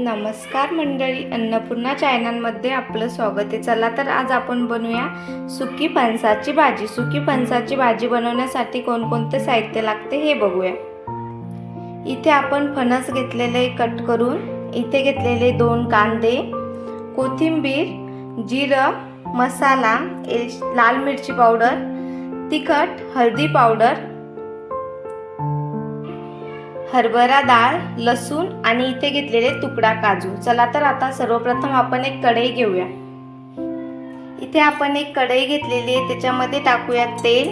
नमस्कार मंडळी अन्नपूर्णा चॅनलमध्ये आपलं स्वागत आहे. चला तर आज आपण बनवूया सुकी फणसाची भाजी. सुकी फणसाची भाजी बनवण्यासाठी कोणकोणते साहित्य लागते हे बघूया. इथे आपण फणस घेतलेले कट करून इथे घेतलेले दोन कांदे कोथिंबीर जिरं मसाला लाल मिरची पावडर तिखट हळदी पावडर हरभरा डाळ लसूण आणि इथे घेतलेले तुकडा काजू. चला तर आता सर्वप्रथम आपण एक कढई घेऊया. इथे आपण एक कढई घेतलेली आहे त्याच्यामध्ये टाकूया तेल.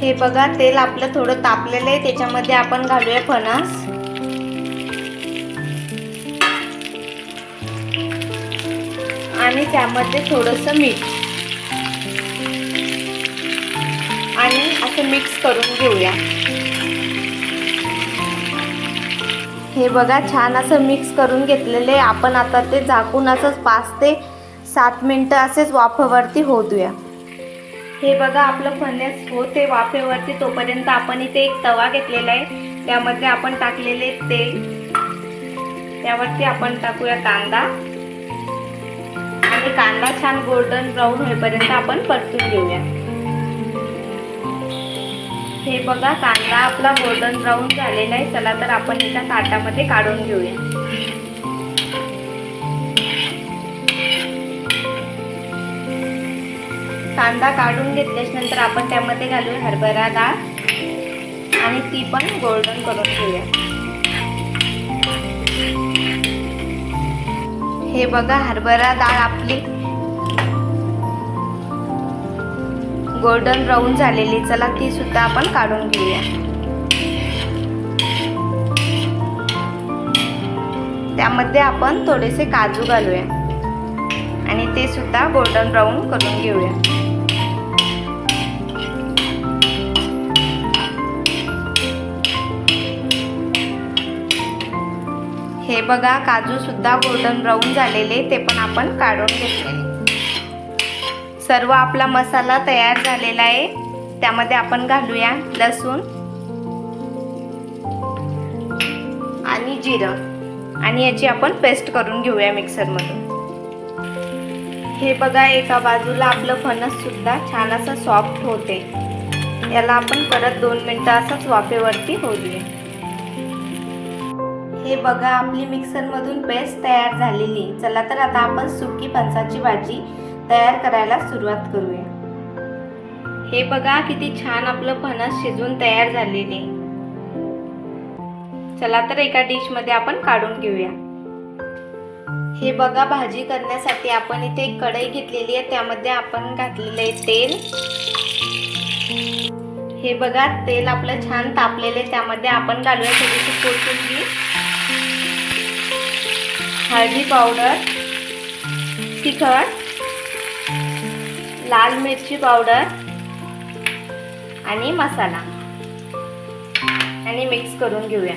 हे बघा तेल आपलं थोडं तापलेलं आहे त्याच्यामध्ये आपण घालूया फणस. आणि त्यामध्ये थोडंसं मीठ. आणि असं मिक्स करून घेऊया. हे बघा छान असं मिक्स करून घेतलेले आहे. आपण आता ते झाकून असंच पाच ते सात मिनटं असेच वाफेवरती होऊ देऊया हे बघा आपलं फणस होते वाफेवरती तोपर्यंत आपण इथे एक तवा घेतलेला आहे. त्यामध्ये आपण टाकलेले तेल. त्यावरती आपण टाकूया कांदा. आणि कांदा छान गोल्डन ब्राऊन होईपर्यंत आपण परतून घेऊया. हे बघा कांदा आपला गोल्डन ब्राऊन झालेला आहे. चला तर आपण एका ताटामध्ये काढून घेऊया. कांदा काढून घेतल्याच नंतर आपण त्यामध्ये घालूया हरभरा डाळ आणि ती पण गोल्डन करून घेऊया. हे बघा हरभरा डाळ आपली गोल्डन ब्राऊन झालेली चला ती सुद्धा आपण काढून घेऊया. त्यामध्ये आपण थोडेसे काजू घालूया. आणि ते सुद्धा गोल्डन ब्राऊन करून घेऊया. हे बघा काजू सुद्धा गोल्डन ब्राऊन झालेले ते पण आपण काढून घेतलेले सर्व आपला मसाला तयार झालेला आहे. त्यामध्ये आपण घालूया लसूण आणि जिरं. आणि याची आपण पेस्ट करून घेऊया मिक्सरमधून. हे बघा एका बाजूला आपलं फणससुद्धा छान असं सॉफ्ट होते. याला आपण परत दोन मिनटं असंच वाफेवरती होऊ हे बघा आपली मिक्सरमधून पेस्ट तयार झालेली. चला तर आता आपण सुकी फणसाची भाजी तयार करायला सुरुवात करूया. हे बघा किती छान आपलं फणस शिजून तयार झालेले. चला तर एका डिशमध्ये आपण काढून घेऊया. हे बघा भाजी करण्यासाठी आपण इथे एक कढई घेतलेली आहे त्यामध्ये आपण घातलेलं आहे तेल. हे बघा तेल आपलं छान तापलेले त्यामध्ये आपण घालूया थोडीशी कोथिंबीर हळदी पावडर तिखट लाल मिरची पावडर आणि मसाला. आणि मिक्स करून घेऊया.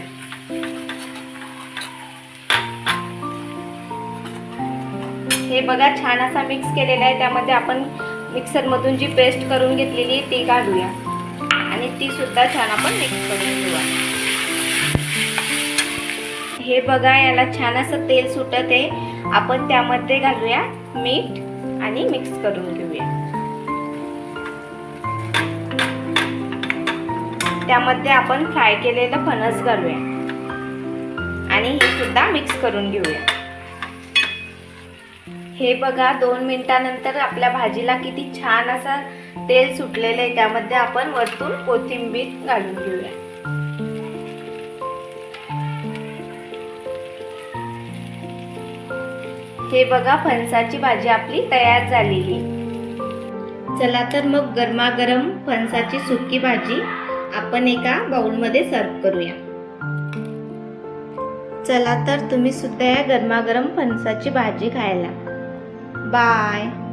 हे बघा छान असा मिक्स केलेला आहे. त्यामध्ये आपण मिक्सरमधून जी पेस्ट करून घेतलेली ती घालूया आणि ती सुद्धा छान आपण मिक्स करून घेऊया. हे बघा याला छान असं तेल सुटत आहे. आपण त्यामध्ये घालूया मीठ आणि मिक्स करून घेऊया. त्यामध्ये आपण फ्राय केलेलं फणस घालूया. आणि हे सुद्धा मिक्स करून घेऊया. हे बघा दोन मिनिटानंतर आपल्या भाजीला किती छान असं तेल सुटलेलं आहे. त्यामध्ये आपण वरतून कोथिंबीर घालून घेऊया. हे बघा फणसाची भाजी आपली तयार झालेली. चला तर मग गरमागरम फणसाची सुकी भाजी आपण एका बाउलमध्ये सर्व करूया. चला तर तुम्ही सुद्धा या गरमागरम फणसाची भाजी खायला. बाय.